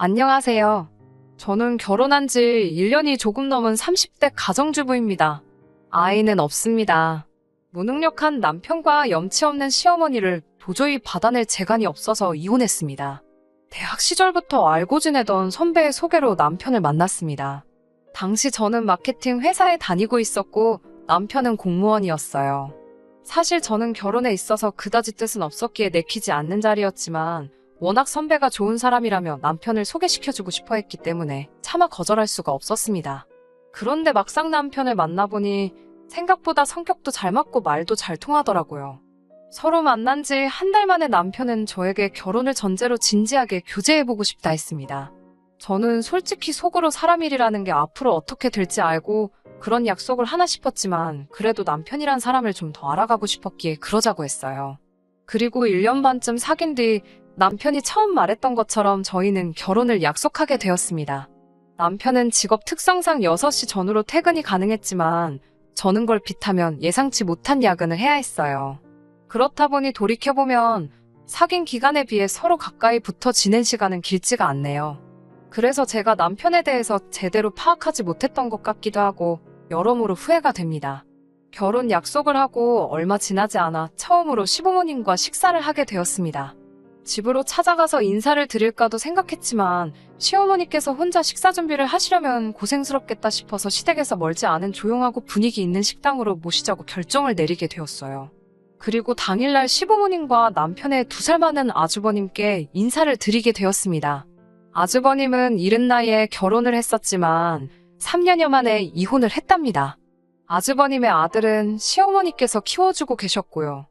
안녕하세요. 저는 결혼한 지 1년이 조금 넘은 30대 가정주부입니다. 아이는 없습니다. 무능력한 남편과 염치 없는 시어머니를 도저히 받아낼 재간이 없어서 이혼했습니다. 대학 시절부터 알고 지내던 선배의 소개로 남편을 만났습니다. 당시 저는 마케팅 회사에 다니고 있었고 남편은 공무원이었어요. 사실 저는 결혼에 있어서 그다지 뜻은 없었기에 내키지 않는 자리였지만 워낙 선배가 좋은 사람이라며 남편을 소개시켜주고 싶어 했기 때문에 차마 거절할 수가 없었습니다. 그런데 막상 남편을 만나보니 생각보다 성격도 잘 맞고 말도 잘 통하더라고요. 서로 만난 지 한 달 만에 남편은 저에게 결혼을 전제로 진지하게 교제해보고 싶다 했습니다. 저는 솔직히 속으로 사람 일이라는 게 앞으로 어떻게 될지 알고 그런 약속을 하나 싶었지만 그래도 남편이란 사람을 좀 더 알아가고 싶었기에 그러자고 했어요. 그리고 1년 반쯤 사귄 뒤 남편이 처음 말했던 것처럼 저희는 결혼을 약속하게 되었습니다. 남편은 직업 특성상 6시 전후로 퇴근이 가능했지만 저는 걸 빗하면 예상치 못한 야근을 해야 했어요. 그렇다 보니 돌이켜보면 사귄 기간에 비해 서로 가까이 붙어 지낸 시간은 길지가 않네요. 그래서 제가 남편에 대해서 제대로 파악하지 못했던 것 같기도 하고 여러모로 후회가 됩니다. 결혼 약속을 하고 얼마 지나지 않아 처음으로 시부모님과 식사를 하게 되었습니다. 집으로 찾아가서 인사를 드릴까도 생각했지만 시어머니께서 혼자 식사 준비를 하시려면 고생스럽겠다 싶어서 시댁에서 멀지 않은 조용하고 분위기 있는 식당으로 모시자고 결정을 내리게 되었어요. 그리고 당일날 시부모님과 남편의 두 살 많은 아주버님께 인사를 드리게 되었습니다. 아주버님은 이른 나이에 결혼을 했었지만 3년여 만에 이혼을 했답니다. 아주버님의 아들은 시어머니께서 키워주고 계셨고요.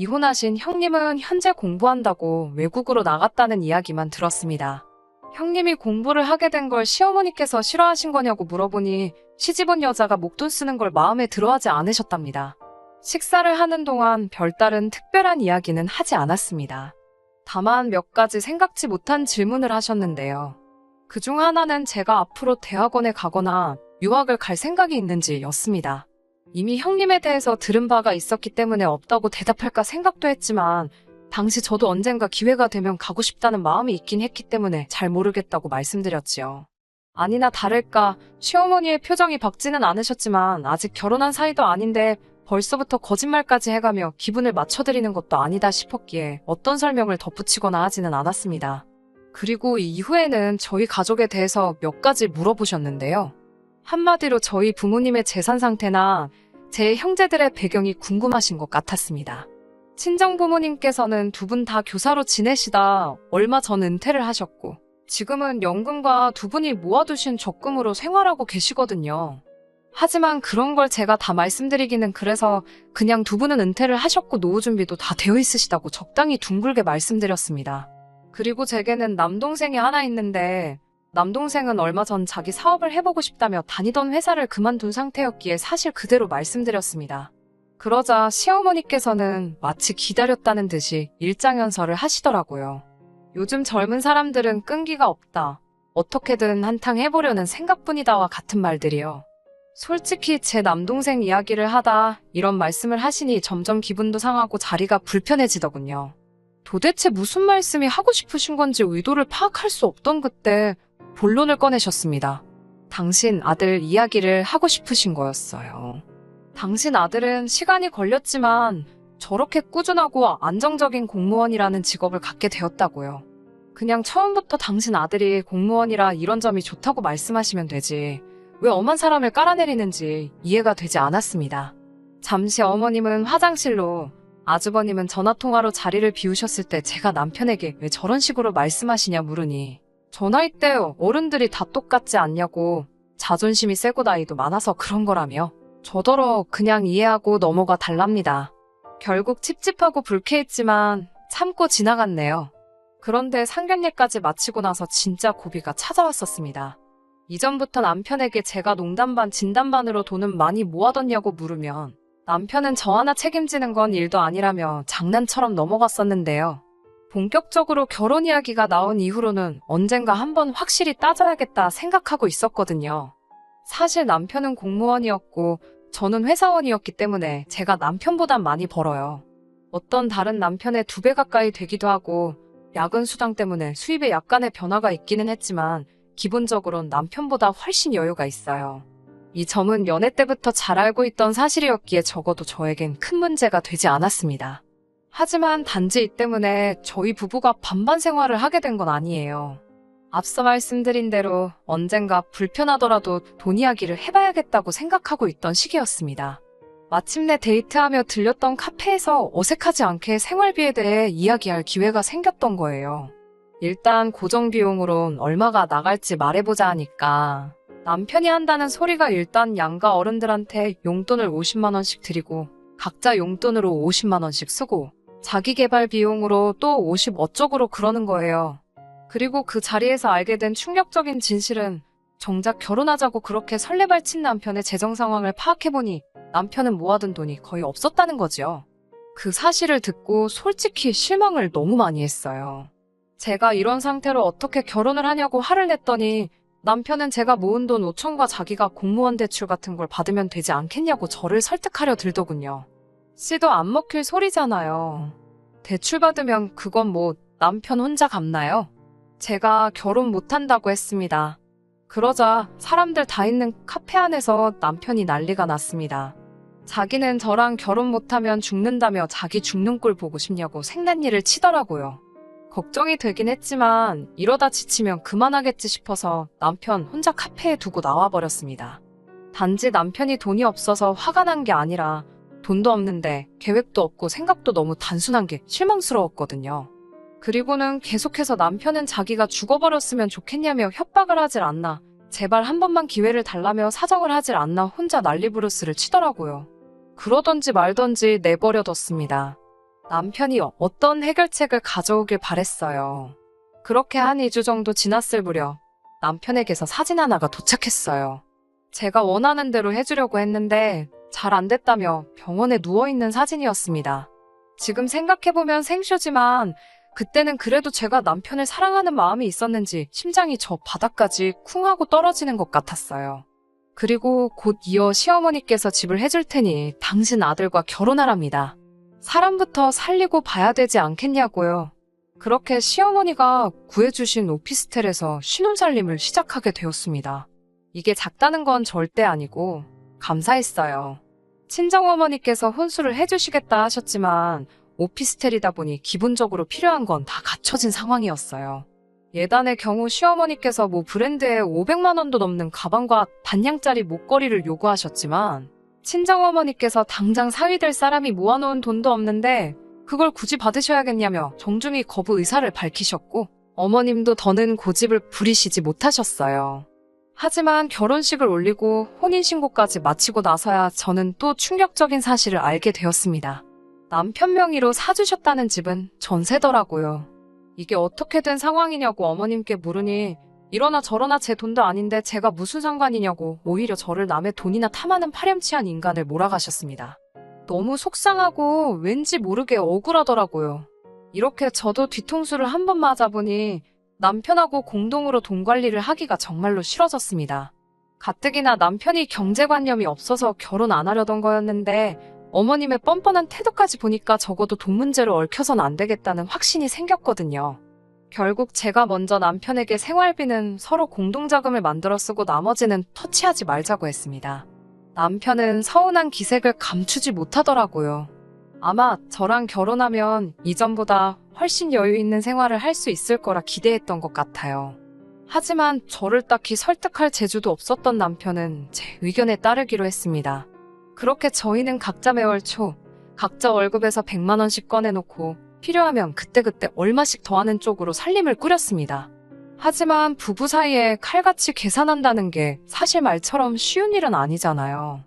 이혼하신 형님은 현재 공부한다고 외국으로 나갔다는 이야기만 들었습니다. 형님이 공부를 하게 된 걸 시어머니께서 싫어하신 거냐고 물어보니 시집온 여자가 목돈 쓰는 걸 마음에 들어하지 않으셨답니다. 식사를 하는 동안 별다른 특별한 이야기는 하지 않았습니다. 다만 몇 가지 생각지 못한 질문을 하셨는데요. 그중 하나는 제가 앞으로 대학원에 가거나 유학을 갈 생각이 있는지 였습니다. 이미 형님에 대해서 들은 바가 있었기 때문에 없다고 대답할까 생각도 했지만 당시 저도 언젠가 기회가 되면 가고 싶다는 마음이 있긴 했기 때문에 잘 모르겠다고 말씀드렸지요. 아니나 다를까 시어머니의 표정이 밝지는 않으셨지만 아직 결혼한 사이도 아닌데 벌써부터 거짓말까지 해가며 기분을 맞춰드리는 것도 아니다 싶었기에 어떤 설명을 덧붙이거나 하지는 않았습니다. 그리고 이후에는 저희 가족에 대해서 몇 가지 물어보셨는데요. 한마디로 저희 부모님의 재산 상태나 제 형제들의 배경이 궁금하신 것 같았습니다. 친정 부모님께서는 두 분 다 교사로 지내시다 얼마 전 은퇴를 하셨고 지금은 연금과 두 분이 모아두신 적금으로 생활하고 계시거든요. 하지만 그런 걸 제가 다 말씀드리기는 그래서 그냥 두 분은 은퇴를 하셨고 노후 준비도 다 되어 있으시다고 적당히 둥글게 말씀드렸습니다. 그리고 제게는 남동생이 하나 있는데 남동생은 얼마 전 자기 사업을 해보고 싶다며 다니던 회사를 그만둔 상태였기에 사실 그대로 말씀드렸습니다. 그러자 시어머니께서는 마치 기다렸다는 듯이 일장연설을 하시더라고요. 요즘 젊은 사람들은 끈기가 없다. 어떻게든 한탕 해보려는 생각뿐이다와 같은 말들이요. 솔직히 제 남동생 이야기를 하다 이런 말씀을 하시니 점점 기분도 상하고 자리가 불편해지더군요. 도대체 무슨 말씀이 하고 싶으신 건지 의도를 파악할 수 없던 그때 본론을 꺼내셨습니다. 당신 아들 이야기를 하고 싶으신 거였어요. 당신 아들은 시간이 걸렸지만 저렇게 꾸준하고 안정적인 공무원이라는 직업을 갖게 되었다고요. 그냥 처음부터 당신 아들이 공무원이라 이런 점이 좋다고 말씀하시면 되지. 왜 엄한 사람을 깔아내리는지 이해가 되지 않았습니다. 잠시 어머님은 화장실로, 아주버님은 전화통화로 자리를 비우셨을 때 제가 남편에게 왜 저런 식으로 말씀하시냐 물으니 저 나이 때 어른들이 다 똑같지 않냐고 자존심이 세고 나이도 많아서 그런 거라며 저더러 그냥 이해하고 넘어가 달랍니다. 결국 찝찝하고 불쾌했지만 참고 지나갔네요. 그런데 상견례까지 마치고 나서 진짜 고비가 찾아왔었습니다. 이전부터 남편에게 제가 농담 반 진담 반으로 돈은 많이 모아뒀냐고 물으면 남편은 저 하나 책임지는 건 일도 아니라며 장난처럼 넘어갔었는데요. 본격적으로 결혼 이야기가 나온 이후로는 언젠가 한번 확실히 따져야겠다 생각하고 있었거든요. 사실 남편은 공무원이었고 저는 회사원이었기 때문에 제가 남편보단 많이 벌어요. 어떤 다른 남편의 두 배 가까이 되기도 하고 야근 수당 때문에 수입에 약간의 변화가 있기는 했지만 기본적으론 남편보다 훨씬 여유가 있어요. 이 점은 연애 때부터 잘 알고 있던 사실이었기에 적어도 저에겐 큰 문제가 되지 않았습니다. 하지만 단지 이 때문에 저희 부부가 반반 생활을 하게 된 건 아니에요. 앞서 말씀드린 대로 언젠가 불편하더라도 돈 이야기를 해봐야겠다고 생각하고 있던 시기였습니다. 마침내 데이트하며 들렸던 카페에서 어색하지 않게 생활비에 대해 이야기할 기회가 생겼던 거예요. 일단 고정비용으론 얼마가 나갈지 말해보자 하니까 남편이 한다는 소리가 일단 양가 어른들한테 용돈을 50만원씩 드리고 각자 용돈으로 50만원씩 쓰고 자기 개발 비용으로 또 50 어쩌고로 그러는 거예요. 그리고 그 자리에서 알게 된 충격적인 진실은 정작 결혼하자고 그렇게 설레발친 남편의 재정 상황을 파악해보니 남편은 모아둔 돈이 거의 없었다는 거지요. 그 사실을 듣고 솔직히 실망을 너무 많이 했어요. 제가 이런 상태로 어떻게 결혼을 하냐고 화를 냈더니 남편은 제가 모은 돈 5천과 자기가 공무원 대출 같은 걸 받으면 되지 않겠냐고 저를 설득하려 들더군요. 씨도 안 먹힐 소리잖아요. 대출 받으면 그건 뭐 남편 혼자 갚나요? 제가 결혼 못한다고 했습니다. 그러자 사람들 다 있는 카페 안에서 남편이 난리가 났습니다. 자기는 저랑 결혼 못하면 죽는다며 자기 죽는 꼴 보고 싶냐고 생난일을 치더라고요. 걱정이 되긴 했지만 이러다 지치면 그만하겠지 싶어서 남편 혼자 카페에 두고 나와버렸습니다. 단지 남편이 돈이 없어서 화가 난 게 아니라 돈도 없는데 계획도 없고 생각도 너무 단순한 게 실망스러웠거든요. 그리고는 계속해서 남편은 자기가 죽어버렸으면 좋겠냐며 협박을 하질 않나, 제발 한 번만 기회를 달라며 사정을 하질 않나 혼자 난리부르스를 치더라고요. 그러던지 말던지 내버려뒀습니다. 남편이 어떤 해결책을 가져오길 바랬어요. 그렇게 한 2주 정도 지났을 무렵 남편에게서 사진 하나가 도착했어요. 제가 원하는 대로 해주려고 했는데 잘 안 됐다며 병원에 누워있는 사진이었습니다. 지금 생각해보면 생쇼지만 그때는 그래도 제가 남편을 사랑하는 마음이 있었는지 심장이 저 바닥까지 쿵 하고 떨어지는 것 같았어요. 그리고 곧 이어 시어머니께서 집을 해줄 테니 당신 아들과 결혼하랍니다. 사람부터 살리고 봐야 되지 않겠냐고요. 그렇게 시어머니가 구해주신 오피스텔에서 신혼살림을 시작하게 되었습니다. 이게 작다는 건 절대 아니고 감사했어요. 친정어머니께서 혼수를 해주시겠다 하셨지만 오피스텔이다 보니 기본적으로 필요한 건 다 갖춰진 상황이었어요. 예단의 경우 시어머니께서 뭐 브랜드에 500만 원도 넘는 가방과 단양짜리 목걸이를 요구하셨지만 친정어머니께서 당장 사위될 사람이 모아놓은 돈도 없는데 그걸 굳이 받으셔야겠냐며 정중히 거부 의사를 밝히셨고 어머님도 더는 고집을 부리시지 못하셨어요. 하지만 결혼식을 올리고 혼인신고까지 마치고 나서야 저는 또 충격적인 사실을 알게 되었습니다. 남편 명의로 사주셨다는 집은 전세더라고요. 이게 어떻게 된 상황이냐고 어머님께 물으니 이러나 저러나 제 돈도 아닌데 제가 무슨 상관이냐고 오히려 저를 남의 돈이나 탐하는 파렴치한 인간을 몰아가셨습니다. 너무 속상하고 왠지 모르게 억울하더라고요. 이렇게 저도 뒤통수를 한 번 맞아보니 남편하고 공동으로 돈 관리를 하기가 정말로 싫어졌습니다. 가뜩이나 남편이 경제관념이 없어서 결혼 안 하려던 거였는데 어머님의 뻔뻔한 태도까지 보니까 적어도 돈 문제로 얽혀선 안 되겠다는 확신이 생겼거든요. 결국 제가 먼저 남편에게 생활비는 서로 공동자금을 만들어 쓰고 나머지는 터치하지 말자고 했습니다. 남편은 서운한 기색을 감추지 못하더라고요. 아마 저랑 결혼하면 이전보다 훨씬 여유 있는 생활을 할 수 있을 거라 기대했던 것 같아요. 하지만 저를 딱히 설득할 재주도 없었던 남편은 제 의견에 따르기로 했습니다. 그렇게 저희는 각자 매월 초 각자 월급에서 100만 원씩 꺼내놓고 필요하면 그때그때 얼마씩 더하는 쪽으로 살림을 꾸렸습니다. 하지만 부부 사이에 칼같이 계산한다는 게 사실 말처럼 쉬운 일은 아니잖아요.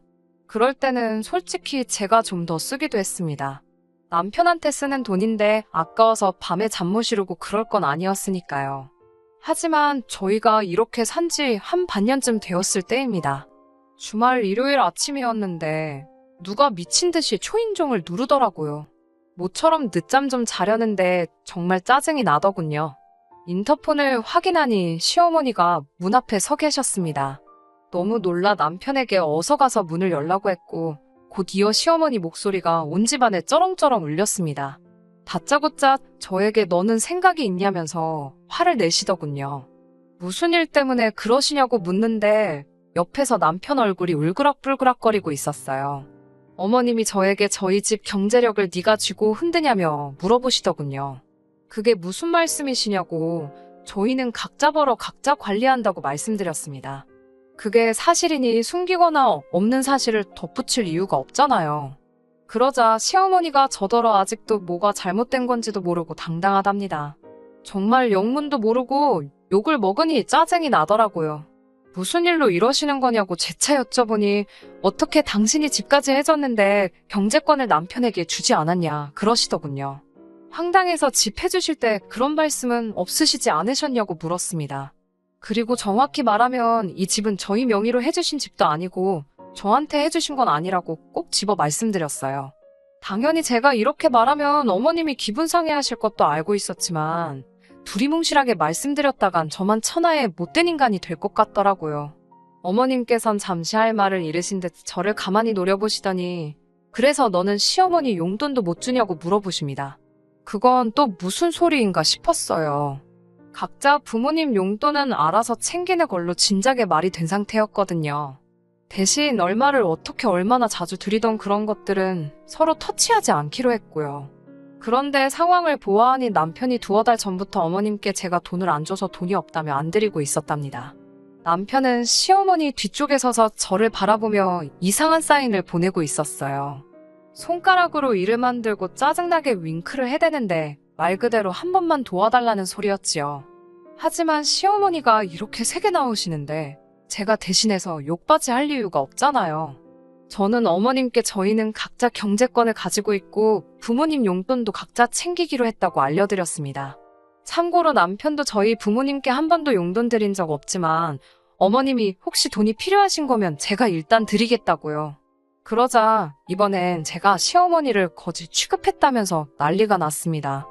그럴 때는 솔직히 제가 좀 더 쓰기도 했습니다. 남편한테 쓰는 돈인데 아까워서 밤에 잠 못 이루고 그럴 건 아니었으니까요. 하지만 저희가 이렇게 산 지 한 반년쯤 되었을 때입니다. 주말 일요일 아침이었는데 누가 미친 듯이 초인종을 누르더라고요. 모처럼 늦잠 좀 자려는데 정말 짜증이 나더군요. 인터폰을 확인하니 시어머니가 문 앞에 서 계셨습니다. 너무 놀라 남편에게 어서 가서 문을 열라고 했고 곧 이어 시어머니 목소리가 온 집안에 쩌렁쩌렁 울렸습니다. 다짜고짜 저에게 너는 생각이 있냐면서 화를 내시더군요. 무슨 일 때문에 그러시냐고 묻는데 옆에서 남편 얼굴이 울그락불그락거리고 있었어요. 어머님이 저에게 저희 집 경제력을 네가 쥐고 흔드냐며 물어보시더군요. 그게 무슨 말씀이시냐고 저희는 각자 벌어 각자 관리한다고 말씀드렸습니다. 그게 사실이니 숨기거나 없는 사실을 덧붙일 이유가 없잖아요. 그러자 시어머니가 저더러 아직도 뭐가 잘못된 건지도 모르고 당당하답니다. 정말 영문도 모르고 욕을 먹으니 짜증이 나더라고요. 무슨 일로 이러시는 거냐고 재차 여쭤보니 어떻게 당신이 집까지 해줬는데 경제권을 남편에게 주지 않았냐 그러시더군요. 황당해서 집 해주실 때 그런 말씀은 없으시지 않으셨냐고 물었습니다. 그리고 정확히 말하면 이 집은 저희 명의로 해주신 집도 아니고 저한테 해주신 건 아니라고 꼭 집어 말씀드렸어요. 당연히 제가 이렇게 말하면 어머님이 기분 상해하실 것도 알고 있었지만 두리뭉실하게 말씀드렸다간 저만 천하의 못된 인간이 될 것 같더라고요. 어머님께선 잠시 할 말을 잃으신 듯 저를 가만히 노려보시더니 그래서 너는 시어머니 용돈도 못 주냐고 물어보십니다. 그건 또 무슨 소리인가 싶었어요. 각자 부모님 용돈은 알아서 챙기는 걸로 진작에 말이 된 상태였거든요. 대신 얼마를 어떻게 얼마나 자주 드리던 그런 것들은 서로 터치하지 않기로 했고요. 그런데 상황을 보아하니 남편이 두어 달 전부터 어머님께 제가 돈을 안 줘서 돈이 없다며 안 드리고 있었답니다. 남편은 시어머니 뒤쪽에 서서 저를 바라보며 이상한 사인을 보내고 있었어요. 손가락으로 이를 만들고 짜증나게 윙크를 해대는데 말 그대로 한 번만 도와달라는 소리였지요. 하지만 시어머니가 이렇게 세게 나오시는데 제가 대신해서 욕받이 할 이유가 없잖아요. 저는 어머님께 저희는 각자 경제권을 가지고 있고 부모님 용돈도 각자 챙기기로 했다고 알려드렸습니다. 참고로 남편도 저희 부모님께 한 번도 용돈 드린 적 없지만 어머님이 혹시 돈이 필요하신 거면 제가 일단 드리겠다고요. 그러자 이번엔 제가 시어머니를 거지 취급했다면서 난리가 났습니다.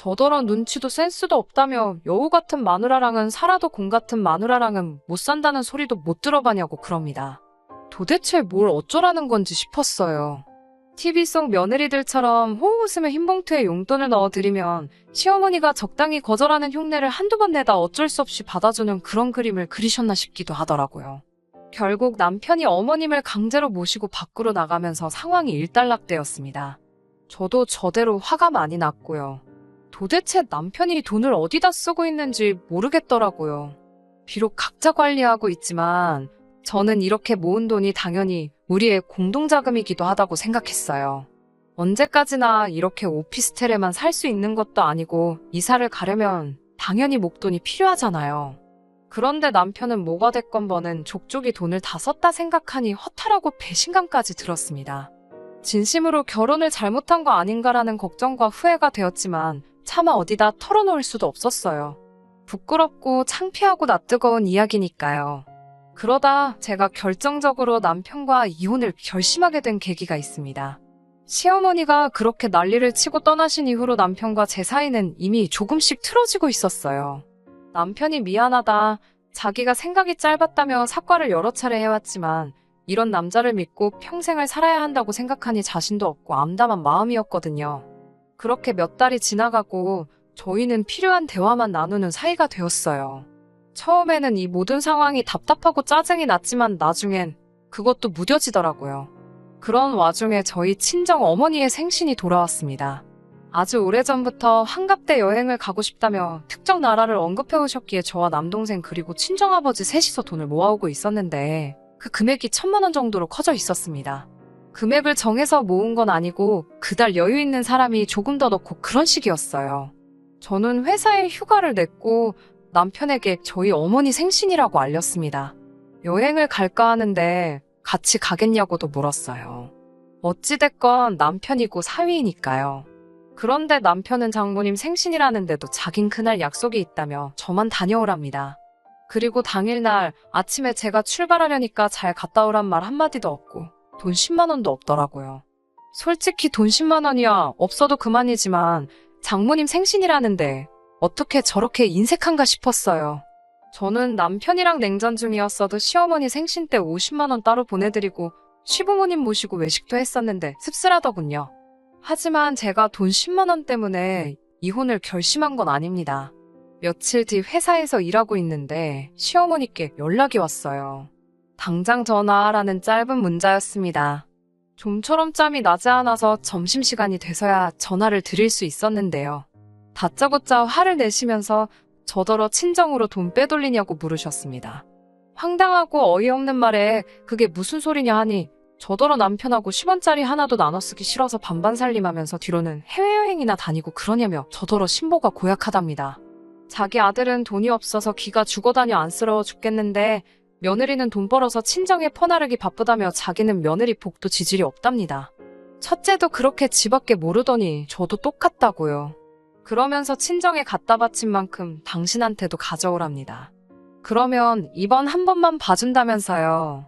저더러 눈치도 센스도 없다며 여우 같은 마누라랑은 살아도 공 같은 마누라랑은 못 산다는 소리도 못 들어봐냐고 그럽니다. 도대체 뭘 어쩌라는 건지 싶었어요. TV 속 며느리들처럼 웃으며 흰 봉투에 용돈을 넣어드리면 시어머니가 적당히 거절하는 흉내를 한두 번 내다 어쩔 수 없이 받아주는 그런 그림을 그리셨나 싶기도 하더라고요. 결국 남편이 어머님을 강제로 모시고 밖으로 나가면서 상황이 일단락되었습니다. 저도 저대로 화가 많이 났고요. 도대체 남편이 돈을 어디다 쓰고 있는지 모르겠더라고요. 비록 각자 관리하고 있지만 저는 이렇게 모은 돈이 당연히 우리의 공동자금이기도 하다고 생각했어요. 언제까지나 이렇게 오피스텔에만 살 수 있는 것도 아니고 이사를 가려면 당연히 목돈이 필요하잖아요. 그런데 남편은 뭐가 됐건 버는 족족이 돈을 다 썼다 생각하니 허탈하고 배신감까지 들었습니다. 진심으로 결혼을 잘못한 거 아닌가라는 걱정과 후회가 되었지만 차마 어디다 털어놓을 수도 없었어요. 부끄럽고 창피하고 낯뜨거운 이야기니까요. 그러다 제가 결정적으로 남편과 이혼을 결심하게 된 계기가 있습니다. 시어머니가 그렇게 난리를 치고 떠나신 이후로 남편과 제 사이는 이미 조금씩 틀어지고 있었어요. 남편이 미안하다, 자기가 생각이 짧았다며 사과를 여러 차례 해왔지만 이런 남자를 믿고 평생을 살아야 한다고 생각하니 자신도 없고 암담한 마음이었거든요. 그렇게 몇 달이 지나가고 저희는 필요한 대화만 나누는 사이가 되었어요. 처음에는 이 모든 상황이 답답하고 짜증이 났지만 나중엔 그것도 무뎌지더라고요. 그런 와중에 저희 친정 어머니의 생신이 돌아왔습니다. 아주 오래전부터 한갑대 여행을 가고 싶다며 특정 나라를 언급해 오셨기에 저와 남동생 그리고 친정아버지 셋이서 돈을 모아오고 있었는데 그 금액이 천만 원 정도로 커져 있었습니다. 금액을 정해서 모은 건 아니고 그달 여유 있는 사람이 조금 더 넣고 그런 식이었어요. 저는 회사에 휴가를 냈고 남편에게 저희 어머니 생신이라고 알렸습니다. 여행을 갈까 하는데 같이 가겠냐고도 물었어요. 어찌됐건 남편이고 사위이니까요. 그런데 남편은 장모님 생신이라는데도 자긴 그날 약속이 있다며 저만 다녀오랍니다. 그리고 당일날 아침에 제가 출발하려니까 잘 갔다 오란 말 한마디도 없고 돈 10만 원도 없더라고요. 솔직히 돈 10만 원이야 없어도 그만이지만 장모님 생신이라는데 어떻게 저렇게 인색한가 싶었어요. 저는 남편이랑 냉전 중이었어도 시어머니 생신 때 50만 원 따로 보내드리고 시부모님 모시고 외식도 했었는데 씁쓸하더군요. 하지만 제가 돈 10만 원 때문에 이혼을 결심한 건 아닙니다. 며칠 뒤 회사에서 일하고 있는데 시어머니께 연락이 왔어요. 당장 전화하라는 짧은 문자였습니다. 좀처럼 짬이 나지 않아서 점심시간이 돼서야 전화를 드릴 수 있었는데요. 다짜고짜 화를 내시면서 저더러 친정으로 돈 빼돌리냐고 물으셨습니다. 황당하고 어이없는 말에 그게 무슨 소리냐 하니 저더러 남편하고 10원짜리 하나도 나눠 쓰기 싫어서 반반 살림하면서 뒤로는 해외여행이나 다니고 그러냐며 저더러 신보가 고약하답니다. 자기 아들은 돈이 없어서 기가 죽어다녀 안쓰러워 죽겠는데 며느리는 돈 벌어서 친정에 퍼나르기 바쁘다며 자기는 며느리 복도 지질이 없답니다. 첫째도 그렇게 지밖에 모르더니 저도 똑같다고요. 그러면서 친정에 갖다 바친 만큼 당신한테도 가져오랍니다. 그러면 이번 한 번만 봐준다면서요.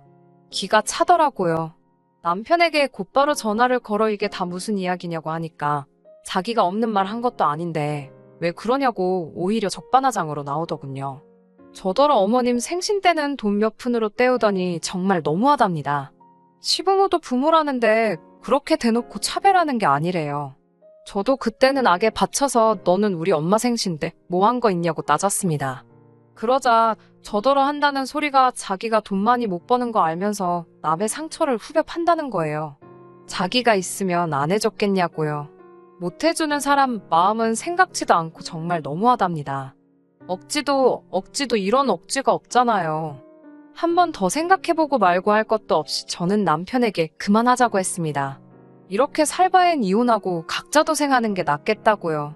기가 차더라고요. 남편에게 곧바로 전화를 걸어 이게 다 무슨 이야기냐고 하니까 자기가 없는 말 한 것도 아닌데 왜 그러냐고 오히려 적반하장으로 나오더군요. 저더러 어머님 생신 때는 돈 몇 푼으로 때우더니 정말 너무하답니다. 시부모도 부모라는데 그렇게 대놓고 차별하는 게 아니래요. 저도 그때는 악에 받쳐서 너는 우리 엄마 생신데 뭐 한 거 있냐고 따졌습니다. 그러자 저더러 한다는 소리가 자기가 돈 많이 못 버는 거 알면서 남의 상처를 후벼 판다는 거예요. 자기가 있으면 안 해줬겠냐고요. 못 해주는 사람 마음은 생각지도 않고 정말 너무하답니다. 억지도, 억지도 이런 억지가 없잖아요. 한 번 더 생각해보고 말고 할 것도 없이 저는 남편에게 그만하자고 했습니다. 이렇게 살 바엔 이혼하고 각자 도생하는 게 낫겠다고요.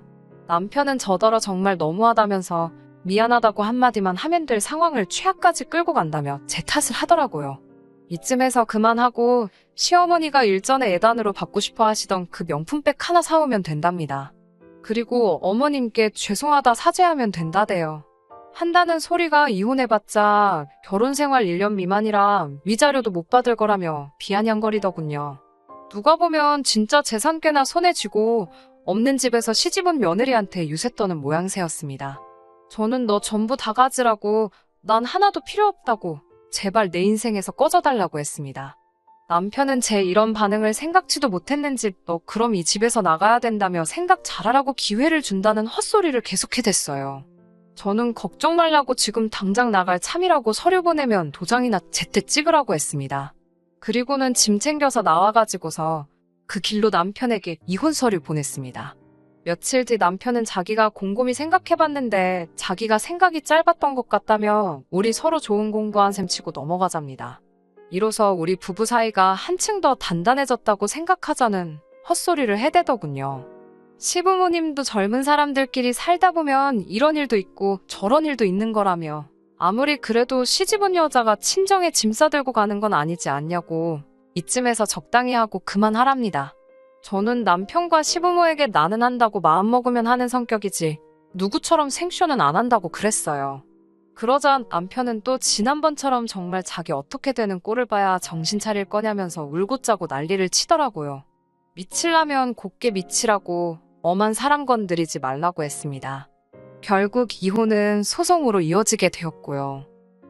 남편은 저더러 정말 너무하다면서 미안하다고 한마디만 하면 될 상황을 최악까지 끌고 간다며 제 탓을 하더라고요. 이쯤에서 그만하고 시어머니가 일전에 예단으로 받고 싶어 하시던 그 명품백 하나 사오면 된답니다. 그리고 어머님께 죄송하다 사죄하면 된다대요. 한다는 소리가 이혼해봤자 결혼 생활 1년 미만이라 위자료도 못 받을 거라며 비아냥거리더군요. 누가 보면 진짜 재산 꽤나 손에 쥐고 없는 집에서 시집온 며느리한테 유세 떠는 모양새였습니다. 저는 너 전부 다 가지라고 난 하나도 필요 없다고 제발 내 인생에서 꺼져달라고 했습니다. 남편은 제 이런 반응을 생각지도 못했는지 너 그럼 이 집에서 나가야 된다며 생각 잘하라고 기회를 준다는 헛소리를 계속해댔어요. 저는 걱정 말라고 지금 당장 나갈 참이라고 서류 보내면 도장이나 제때 찍으라고 했습니다. 그리고는 짐 챙겨서 나와가지고서 그 길로 남편에게 이혼 서류 보냈습니다. 며칠 뒤 남편은 자기가 곰곰이 생각해봤는데 자기가 생각이 짧았던 것 같다며 우리 서로 좋은 공부한 셈 치고 넘어가잡니다. 이로써 우리 부부 사이가 한층 더 단단해졌다고 생각하자는 헛소리를 해대더군요. 시부모님도 젊은 사람들끼리 살다 보면 이런 일도 있고 저런 일도 있는 거라며 아무리 그래도 시집온 여자가 친정에 짐 싸들고 가는 건 아니지 않냐고 이쯤에서 적당히 하고 그만하랍니다. 저는 남편과 시부모에게 나는 한다고 마음먹으면 하는 성격이지 누구처럼 생쇼는 안 한다고 그랬어요. 그러자 남편은 또 지난번처럼 정말 자기 어떻게 되는 꼴을 봐야 정신 차릴 거냐면서 울고 짜고 난리를 치더라고요. 미칠라면 곱게 미치라고 엄한 사람 건드리지 말라고 했습니다. 결국 이혼은 소송으로 이어지게 되었고요.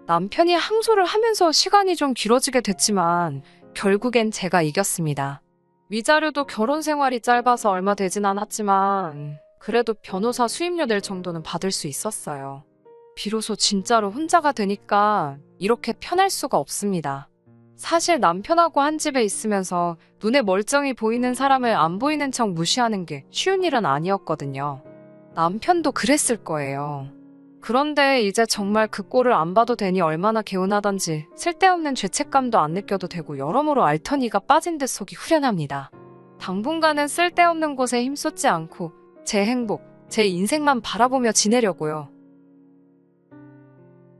남편이 항소를 하면서 시간이 좀 길어지게 됐지만 결국엔 제가 이겼습니다. 위자료도 결혼 생활이 짧아서 얼마 되진 않았지만 그래도 변호사 수임료 낼 정도는 받을 수 있었어요. 비로소 진짜로 혼자가 되니까 이렇게 편할 수가 없습니다. 사실 남편하고 한 집에 있으면서 눈에 멀쩡히 보이는 사람을 안 보이는 척 무시하는 게 쉬운 일은 아니었거든요. 남편도 그랬을 거예요. 그런데 이제 정말 그 꼴을 안 봐도 되니 얼마나 개운하던지 쓸데없는 죄책감도 안 느껴도 되고 여러모로 알터니가 빠진 듯 속이 후련합니다. 당분간은 쓸데없는 곳에 힘쏟지 않고 제 행복, 제 인생만 바라보며 지내려고요.